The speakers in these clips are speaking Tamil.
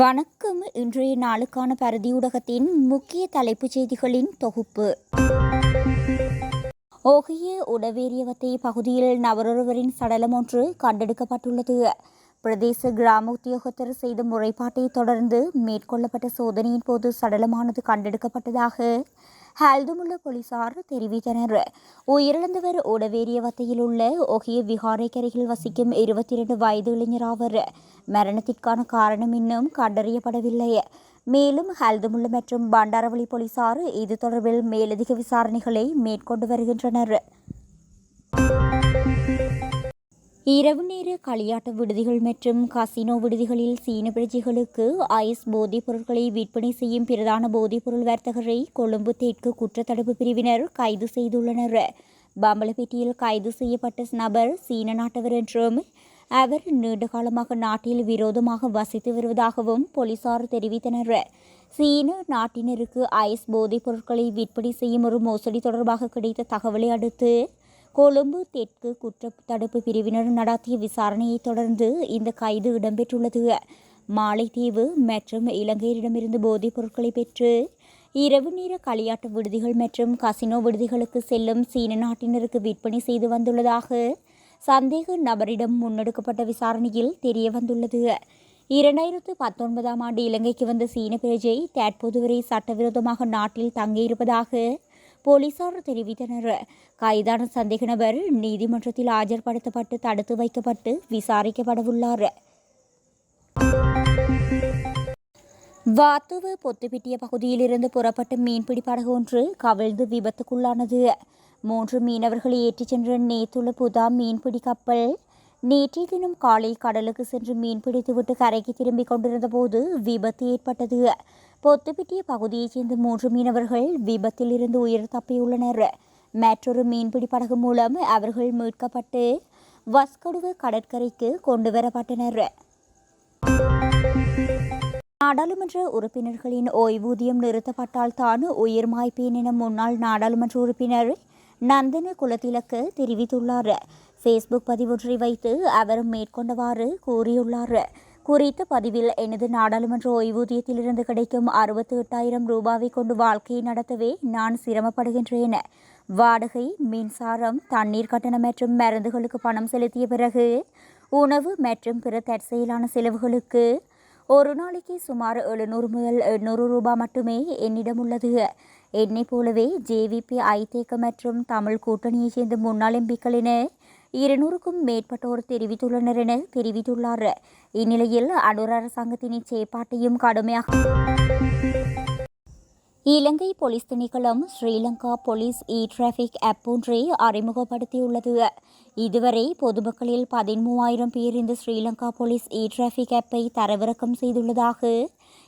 வணக்கம். இன்றைய நாளுக்கான பரதி ஊடகத்தின் முக்கிய தலைப்புச் செய்திகளின் தொகுப்பு. ஓகிய உடவேரியவத்தை பகுதியில் நபரொருவரின் சடலம் ஒன்று கண்டெடுக்கப்பட்டுள்ளது. பிரதேச கிராம உத்தியோகத்தர் செய்த முறைப்பாட்டை தொடர்ந்து மேற்கொள்ளப்பட்ட சோதனையின் போது சடலமானது கண்டெடுக்கப்பட்டதாக ஹல்துமுல்ல போலீசார் தெரிவித்தனர். உயிரிழந்தவர் உடவேரியவத்தையில் உள்ள ஒகிய விகாரைக்கரையில் வசிக்கும் இருபத்தி இரண்டு வயது இளைஞராவர் மரணத்திற்கான காரணம் இன்னும் கண்டறியப்படவில்லை. மேலும் ஹல்துமுல்ல மற்றும் பண்டாரவளி போலீசார் இது தொடர்பில் மேலதிக விசாரணைகளை மேற்கொண்டு வருகின்றனர். இரவு நேர களியாட்ட விடுதிகள் மற்றும் கசினோ விடுதிகளில் சீன பிரஜைகளுக்கு ஐஸ் போதைப் பொருட்களை விற்பனை செய்யும் பிரதான போதைப்பொருள் வர்த்தகரை கொழும்பு தெற்கு குற்றத்தடுப்பு பிரிவினர் கைது செய்துள்ளனர். பம்பலப்பேட்டையில் கைது செய்யப்பட்ட நபர் சீன நாட்டவர் என்றும் அவர் நீண்ட காலமாக நாட்டில் விரோதமாக வசித்து வருவதாகவும் போலீசார் தெரிவித்தனர். சீன நாட்டினருக்கு ஐஸ் போதைப் பொருட்களை விற்பனை செய்யும் ஒரு மோசடி தொடர்பாக கிடைத்த தகவலை அடுத்து கொழும்பு தெற்கு குற்ற தடுப்பு பிரிவினர் நடத்திய விசாரணையை தொடர்ந்து இந்த கைது இடம்பெற்றுள்ளது. மாலைத்தீவு மற்றும் இலங்கையரிடமிருந்து போதைப் பொருட்களை பெற்று இரவு நேர களியாட்ட விடுதிகள் மற்றும் கசினோ விடுதிகளுக்கு செல்லும் சீன நாட்டினருக்கு விற்பனை செய்து வந்துள்ளதாக சந்தேக நபரிடம் முன்னெடுக்கப்பட்ட விசாரணையில் தெரிய வந்துள்ளது. இரண்டாயிரத்து பத்தொன்பதாம் ஆண்டு இலங்கைக்கு வந்த சீன பிரஜை தற்போது வரை சட்டவிரோதமாக நாட்டில் தங்கியிருப்பதாக போலீசார் தெரிவித்தனர். கைதான சந்தேக நபர் நீதிமன்றத்தில் ஆஜர்படுத்தப்பட்டு தடுத்து வைக்கப்பட்டு விசாரிக்கப்படவுள்ளார். வாத்துவ பொத்துப்பிட்டிய பகுதியிலிருந்து புறப்பட்ட மீன்பிடி படகு ஒன்று கவிழ்ந்து விபத்துக்குள்ளானது. மூன்று மீனவர்களை ஏற்றிச் சென்ற நேத்துள்ள புதா மீன்பிடி கப்பல் நேற்றைய தினம் காலை கடலுக்கு சென்று மீன்பிடித்துவிட்டு கரைக்கு திரும்பிக் கொண்டிருந்த போது விபத்து ஏற்பட்டது. பொத்துப்பிட்டிய பகுதியைச் சேர்ந்த மூன்று மீனவர்கள் விபத்தில் இருந்து உயிர் தப்பியுள்ளனர். மற்றொரு மீன்பிடி படகு மூலம் அவர்கள் மீட்கப்பட்டு வஸ்கடுவு கடற்கரைக்கு கொண்டு வரப்பட்டனர் நாடாளுமன்ற உறுப்பினர்களின் ஓய்வூதியம் நிறுத்தப்பட்டால் தான் உயிர் மாய்ப்பேன் என முன்னாள் நாடாளுமன்ற உறுப்பினர் நந்தன குலத்திலக்கு தெரிவித்துள்ளார். ஃபேஸ்புக் பதிவொன்றை வைத்து அவர் மேற்கொண்டவாறு கூறியுள்ளார். குறித்த பதிவில் எனது நாடாளுமன்ற ஓய்வூதியத்திலிருந்து கிடைக்கும் அறுபத்தி எட்டாயிரம் ரூபாவை கொண்டு வாழ்க்கையை நடத்தவே நான் சிரமப்படுகின்றேன். வாடகை மின்சாரம் தண்ணீர் கட்டணம் மற்றும் மருந்துகளுக்கு பணம் செலுத்திய பிறகு உணவு மற்றும் பிற தற்செயலான செலவுகளுக்கு ஒரு நாளைக்கு சுமார் எழுநூறு முதல் எண்ணூறு ரூபாய் மட்டுமே என்னிடம் உள்ளது. என்னை போலவே ஜேவிபி ஐதேக மற்றும் தமிழ் கூட்டணியைச் சேர்ந்த முன்னாள் எம்பிக்களின் இருநூறுக்கும் மேற்பட்டோர் தெரிவித்துள்ளனர் என தெரிவித்துள்ளார். இந்நிலையில் அனுர் அரசாங்கத்தின் இச்செயற்பாட்டையும் கடுமையாக இலங்கை போலீஸ் திணைக்களம் Sri Lanka police e traffic app ஒன்றை அறிமுகப்படுத்தியுள்ளது. இதுவரை பொதுமக்களில் பதிமூவாயிரம் பேர் இந்த ஸ்ரீலங்கா போலீஸ் இ டிராஃபிக் ஆப்பை தரவிறக்கம் செய்துள்ளதாக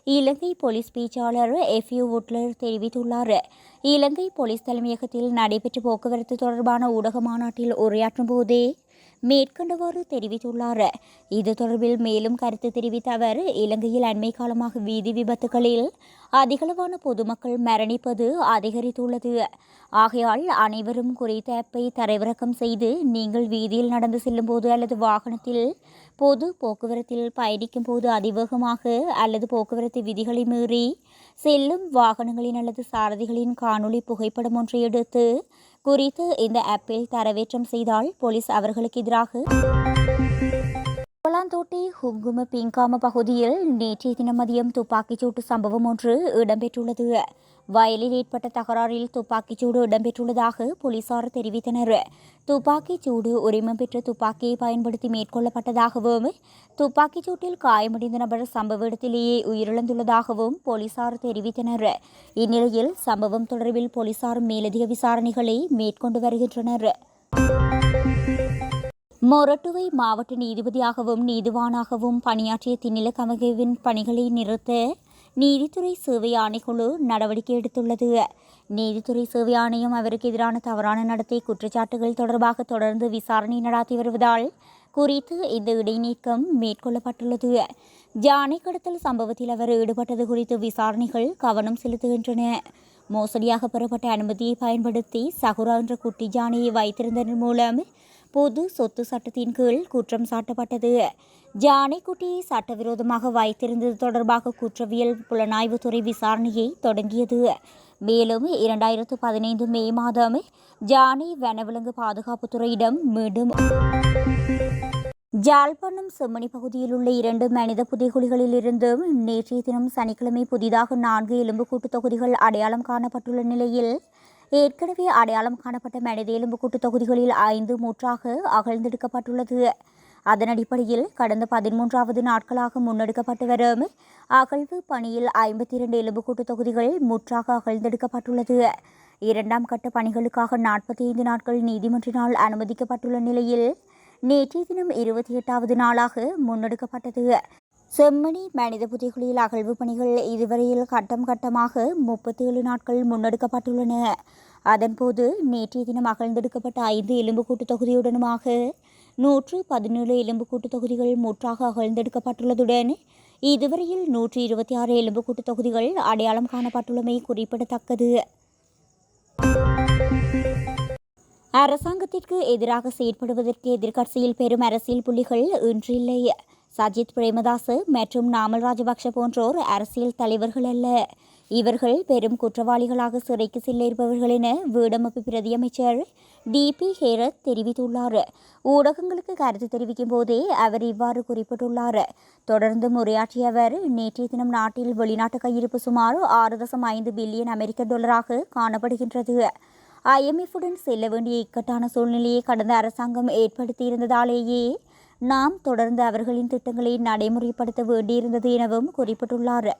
இலங்கை போலீஸ் பேச்சாளர் எஃப் யூ உட்லர் தெரிவித்துள்ளார். இலங்கை போலீஸ் தலைமையகத்தில் நடைபெற்ற போக்குவரத்து தொடர்பான ஊடக மாநாட்டில் உரையாற்றும் போதே மேற்கண்டவாறு தெரிவித்துள்ளார். இது தொடர்பில் மேலும் கருத்து தெரிவித்த அவர் இலங்கையில் அண்மை காலமாக வீதி விபத்துகளில் அதிகளவான பொதுமக்கள் மரணிப்பது அதிகரித்துள்ளது. ஆகையால் அனைவரும் குறித்த ஆப்பை தரைவிறக்கம் செய்து நீங்கள் வீதியில் நடந்து செல்லும்போது அல்லது வாகனத்தில் பொது போக்குவரத்தில் பயணிக்கும் போது அதிவேகமாக அல்லது போக்குவரத்து விதிகளை மீறி செல்லும் வாகனங்களின் அல்லது சாரதிகளின் காணொளி புகைப்படம் ஒன்றை எடுத்து குறித்து இந்த ஆப்பில் தரவேற்றம் செய்தால் போலீஸ் அவர்களுக்கு எதிராக கொலாந்தோட்டை ஹுங்கும பிங்காம பகுதியில் நேற்றைய தினம் மதியம் துப்பாக்கிச்சூட்டு சம்பவம் ஒன்று இடம்பெற்றுள்ளது. வயலில் ஏற்பட்ட தகராறில் துப்பாக்கிச்சூடு இடம்பெற்றுள்ளதாக போலீசார் தெரிவித்தனர். துப்பாக்கிச்சூடு உரிமம் பெற்ற துப்பாக்கியை பயன்படுத்தி மேற்கொள்ளப்பட்டதாகவும் துப்பாக்கிச்சூட்டில் காயமடைந்த நபர் சம்பவ இடத்திலேயே உயிரிழந்துள்ளதாகவும் போலீசார் தெரிவித்தனர். இந்நிலையில் சம்பவம் தொடர்பில் போலீசார் மேலதிக விசாரணைகளை மேற்கொண்டு வருகின்றனர். மொரட்டுவை மாவட்ட நீதிபதியாகவும் நீதிவானாகவும் பணியாற்றிய திண்ணில பணிகளை நிறுத்த நீதித்துறை சேவை ஆணைக்குழு நடவடிக்கை எடுத்துள்ளது. நீதித்துறை சேவை ஆணையம் அவருக்கு எதிரான தவறான நடத்தை குற்றச்சாட்டுகள் தொடர்பாக தொடர்ந்து விசாரணை நடாத்தி வருவதால் குறித்து இந்த இடைநீக்கம் மேற்கொள்ளப்பட்டுள்ளது. ஜானை கடத்தல் சம்பவத்தில் அவர் ஈடுபட்டது குறித்து விசாரணைகள் கவனம் செலுத்துகின்றன. மோசடியாக பெறப்பட்ட அனுமதியை பயன்படுத்தி சகுரா என்ற குட்டி ஜானையை வைத்திருந்ததன் மூலம் பொது சொத்து சட்டத்தின் கீழ் குற்றம் சாட்டப்பட்டது. ஜானைக்குட்டியை சட்டவிரோதமாக வைத்திருந்தது தொடர்பாக குற்றவியல் புலனாய்வுத்துறை விசாரணையை தொடங்கியது. மேலும் இரண்டாயிரத்து பதினைந்து மே மாதம் ஜானை வனவிலங்கு பாதுகாப்புத்துறையிடம் மீண்டும் ஜாழ்ப்பாணம் செம்மணி பகுதியில் உள்ள இரண்டு மனித புதைகுழிகளிலிருந்தும் நேற்றைய தினம் சனிக்கிழமை புதிதாக நான்கு எலும்புக்கூட்டு தொகுதிகள் அடையாளம் காணப்பட்டுள்ள நிலையில் ஏற்கனவே அடையாளம் காணப்பட்ட மனித எலும்புக்கூட்டு தொகுதிகளில் ஐந்து மூற்றாக அகழ்ந்தெடுக்கப்பட்டுள்ளது. அதன் அடிப்படையில் கடந்த பதிமூன்றாவது நாட்களாக முன்னெடுக்கப்பட்டு வரும் அகழ்வு பணியில் ஐம்பத்தி இரண்டு எலும்புக்கூட்டு தொகுதிகள் முற்றாக அகழ்ந்தெடுக்கப்பட்டுள்ளது. இரண்டாம் கட்ட பணிகளுக்காக நாற்பத்தி ஐந்து நாட்கள் நீதிமன்றினால் அனுமதிக்கப்பட்டுள்ள நிலையில் நேற்றைய தினம் இருபத்தி எட்டாவது நாளாக முன்னெடுக்கப்பட்டது. செம்மணி மனித புதைகுழியில் அகழ்வு பணிகள் இதுவரையில் கட்டம் கட்டமாக முப்பத்தி ஏழு நாட்கள் முன்னெடுக்கப்பட்டுள்ளன. அதன்போது நேற்றைய தினம் அகழ்ந்தெடுக்கப்பட்ட ஐந்து எலும்புக்கூட்டு தொகுதியுடனுமாக நூற்று பதினேழு எலும்புக்கூட்டு தொகுதிகள் முற்றாக அகழ்ந்தெடுக்கப்பட்டுள்ளதுடன் இதுவரையில் நூற்றி இருபத்தி ஆறு எலும்புக்கூட்டு தொகுதிகள் அடையாளம் காணப்பட்டுள்ளமை குறிப்பிடத்தக்கது. அரசாங்கத்திற்கு எதிராக செயற்படுவதற்கு எதிர்க்கட்சியில் பெரும் அரசியல் புள்ளிகள் இன்றில்லை. சஜித் பிரேமதாஸ் மற்றும் நாமல் ராஜபக்ஷ போன்றோர் அரசியல் தலைவர்கள் அல்ல. இவர்கள் பெரும் குற்றவாளிகளாக சிறைக்கு செல்ல இருப்பவர்கள் என வீடமைப்பு பிரதியமைச்சர் டி பி ஹேரத் தெரிவித்துள்ளார். ஊடகங்களுக்கு கருத்து தெரிவிக்கும் போதே அவர் இவ்வாறு குறிப்பிட்டுள்ளார். தொடர்ந்து உரையாற்றிய அவர் நேற்றைய தினம் நாட்டில் வெளிநாட்டு கையிருப்பு சுமார் ஆறு தசம் ஐந்து பில்லியன் அமெரிக்க டாலராக காணப்படுகின்றது. ஐஎம்எஃப்புடன் செல்ல வேண்டிய இக்கட்டான சூழ்நிலையை கடந்த அரசாங்கம் ஏற்படுத்தியிருந்ததாலேயே நாம் தொடர்ந்து அவர்களின் திட்டங்களை நடைமுறைப்படுத்த வேண்டியிருந்தது எனவும் குறிப்பிட்டுள்ளார்.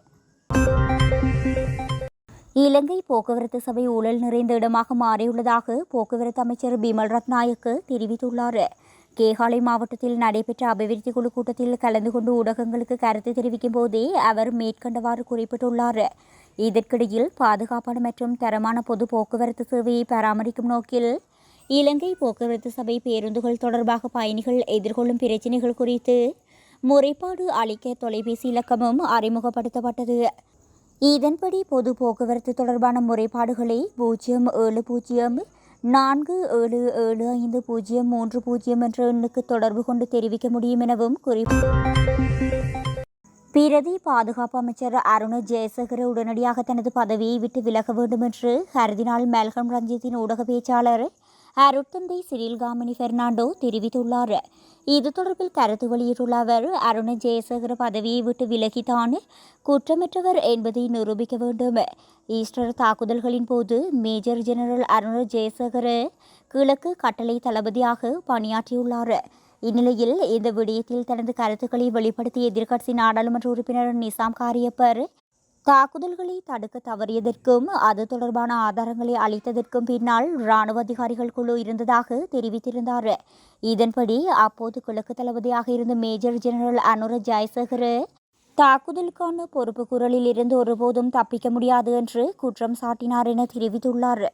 இலங்கை போக்குவரத்து சபை ஊழல் நிறைந்த இடமாக மாறியுள்ளதாக போக்குவரத்து அமைச்சர் பிமல் ரத்நாயக்கு தெரிவித்துள்ளார். கேகாலை மாவட்டத்தில் நடைபெற்ற அபிவிருத்தி குழு கூட்டத்தில் கலந்து கொண்டு ஊடகங்களுக்கு கருத்து தெரிவிக்கும் போதே அவர் மேற்கண்டவாறு குறிப்பிட்டுள்ளார். இதற்கிடையில் பாதுகாப்பான மற்றும் தரமான பொது போக்குவரத்து சேவையை பராமரிக்கும் நோக்கில் இலங்கை போக்குவரத்து சபை பேருந்துகள் தொடர்பாக பயணிகள் எதிர்கொள்ளும் பிரச்சினைகள் குறித்து முறைப்பாடு அளிக்க தொலைபேசி இலக்கமும் அறிமுகப்படுத்தப்பட்டது. இதன்படி பொது போக்குவரத்து தொடர்பான முறைப்பாடுகளை பூஜ்ஜியம் ஏழு பூஜ்ஜியம் நான்கு ஏழு ஏழு ஐந்து பூஜ்ஜியம் மூன்று பூஜ்ஜியம் என்ற எண்ணுக்கு தொடர்பு கொண்டு தெரிவிக்க முடியும் எனவும் குறிப்பு. பிரதி பாதுகாப்பு அமைச்சர் அருண் ஜெயசேகர உடனடியாக தனது பதவியை விட்டு விலக வேண்டும் என்று ஹர்தினால் மெல்கம் ரஞ்சித்தின் ஊடக பேச்சாளர் அருட்தந்தை சிறில்காமினி பெர்னாண்டோ தெரிவித்துள்ளார். இது தொடர்பில் கருத்து வெளியிட்டுள்ள அவர் அருண ஜெயசேகர பதவியை விட்டு விலகித்தான் குற்றமற்றவர் என்பதை நிரூபிக்க வேண்டும். ஈஸ்டர் தாக்குதல்களின் போது மேஜர் ஜெனரல் அருண ஜெயசேகர கிழக்கு கட்டளை தளபதியாக பணியாற்றியுள்ளார். இந்நிலையில் இந்த விடயத்தில் தனது கருத்துக்களை வெளிப்படுத்திய எதிர்க்கட்சி நாடாளுமன்ற உறுப்பினர் நிசாம் காரியப்பர் தாக்குதல்களை தடுக்க தவறியதற்கும் அது தொடர்பான ஆதாரங்களை அளித்ததற்கும் பின்னால் இராணுவ அதிகாரிகள் குழு இருந்ததாக தெரிவித்திருந்தார். இதன்படி அப்போது கிழக்கு தளபதியாக இருந்த மேஜர் ஜெனரல் அனுர ஜெயசேகர் தாக்குதலுக்கான பொறுப்பு குரலில் இருந்து ஒருபோதும் தப்பிக்க முடியாது என்று குற்றம் சாட்டினார் என தெரிவித்துள்ளார்.